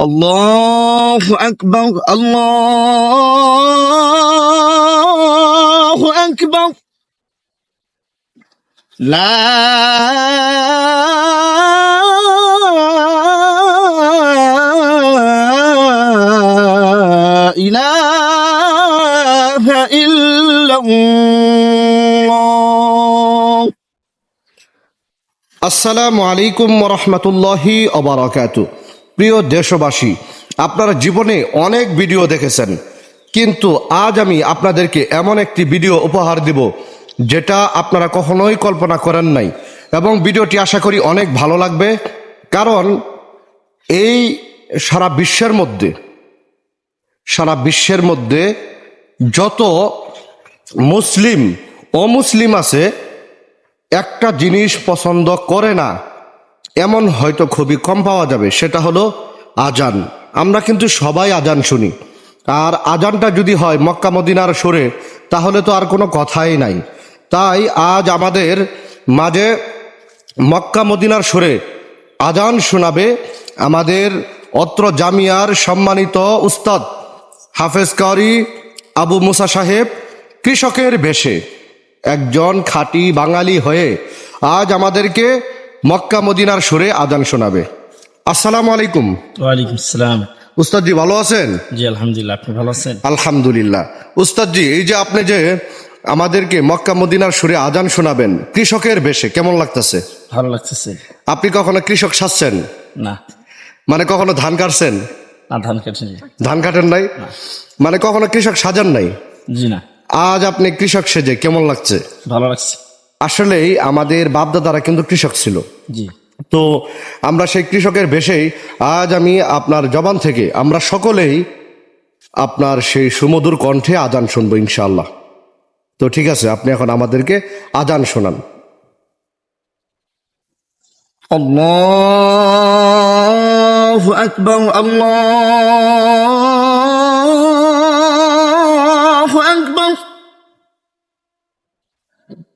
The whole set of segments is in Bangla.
الله أكبر الله أكبر. لا إله إلا الله. السلام عليكم ورحمة الله وبركاته. প্রিয় দেশবাসী, আপনারা জীবনে অনেক ভিডিও দেখেছেন, কিন্তু আজ আমি আপনাদেরকে এমন একটি ভিডিও উপহার দিব, যেটা আপনারা কখনোই কল্পনা করেন নাই। এবং ভিডিওটি আশা করি অনেক ভালো লাগবে, কারণ এই সারা বিশ্বের মধ্যে, সারা বিশ্বের মধ্যে যত মুসলিম অমুসলিম আছে, একটা জিনিস পছন্দ করে না এমন হয়তো খুবই কম পাওয়া যাবে, সেটা হলো আজান। আমরা কিন্তু সবাই আজান শুনি। আর আজানটা যদি হয় মক্কা মদিনার সুরে, তাহলে তো আর কোনো কথাই নাই। তাই আজ আমাদের মাঝে মক্কা মদিনার সুরে আজান শোনাবে আমাদের অত্র জামিয়ার সম্মানিত উস্তাদ, হাফেজ কারি আবু মুসা সাহেব, কৃষকের বেশে। একজন খাঁটি বাঙালি হয়ে আজ আমাদেরকে মক্কা মদিনার সুরে আদান শোনাবে। আসসালামু আলাইকুম। ওয়ালাইকুম আসসালাম। উস্তাদজি ভালো আছেন? জি আলহামদুলিল্লাহ আপনি ভালো আছেন? আলহামদুলিল্লাহ। উস্তাদজি এই যে আপনি যে আমাদেরকে মক্কা মদিনার সুরে আজান শোনাবেন কৃষকের বেশে কেমন লাগতেছে? ভালো লাগতেছে। আপনি কখনো কৃষক সাজছেন? না। মানে কখনো ধান কাটছেন? না ধান কাটেনি ধান কাটেন নাই? মানে কখনো কৃষক সাজান নাই? জি না। আজ আপনি কৃষক সেজে কেমন লাগছে? ভালো লাগছে। আসলেই আমাদের বাপদাদারা কিন্তু কৃষক ছিল জি তো আমরা সেই কৃষকের বেশেই আজ আমি আপনার জবান থেকে আমরা সকলেই আপনার সেই সুমধুর কণ্ঠে আজান শুনবো ইনশাআল্লাহ তো ঠিক আছে আপনি এখন আমাদেরকে আজান শোনান الله أكبر الله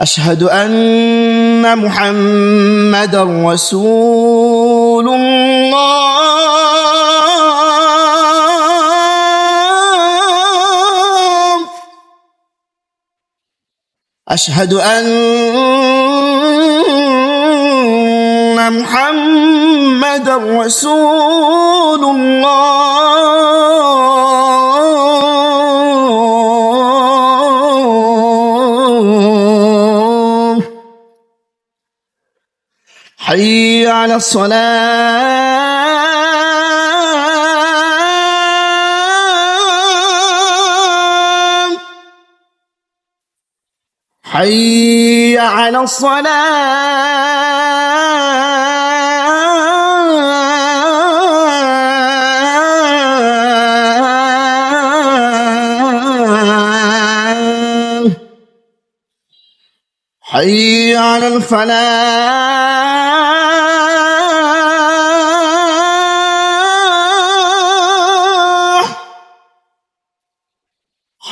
أشهد أن محمدا رسول الله. أشهد أن محمدا رسول الله. حي على الصلاة. حي على الصلاة. حي على الفلاح.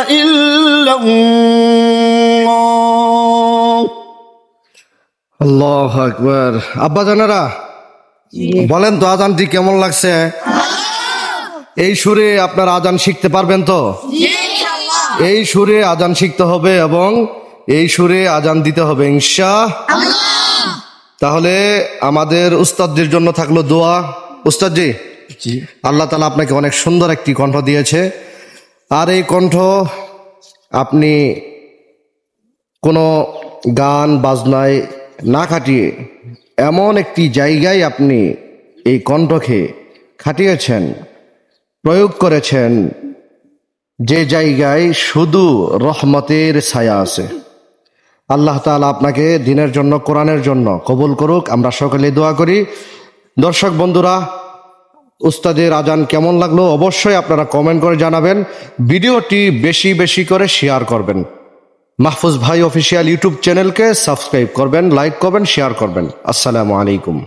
إلا الله আল্লাহ আকবার আব্বা জানারা বলেন তো আজানটি কেমন লাগছে এই সুরে আপনার আজান শিখতে পারবেন তো এই সুরে আজান শিখতে হবে এবং এই সুরে আজান দিতে হবে ইনশা তাহলে আমাদের উস্তাদদের জন্য থাকলো দোয়া উস্তাদজি জি আল্লাহ তালা আপনাকে অনেক সুন্দর একটি কণ্ঠ দিয়েছে আর এই কণ্ঠ, আপনি কোনো গান, বাজনায় না খাটিয়ে এমন একটি জায়গায় আপনি এই কণ্ঠকে খাটিয়েছেন, প্রয়োগ করেছেন, যে জায়গায় শুধু রহমতের ছায়া আছে। আল্লাহ তাআলা আপনাকে দিনের জন্য, কোরআনের জন্য কবুল করুক। আমরা সকলে দোয়া করি। দর্শক বন্ধুরা উস্তাদের আজান কেমন লাগল অবশ্যই আপনারা কমেন্ট করে জানাবেন। ভিডিওটি বেশি বেশি করে শেয়ার করবেন। মাহফুজ ভাই অফিসিয়াল ইউটিউব চ্যানেলকে সাবস্ক্রাইব করবেন লাইক করবেন শেয়ার করবেন। আসসালামু আলাইকুম।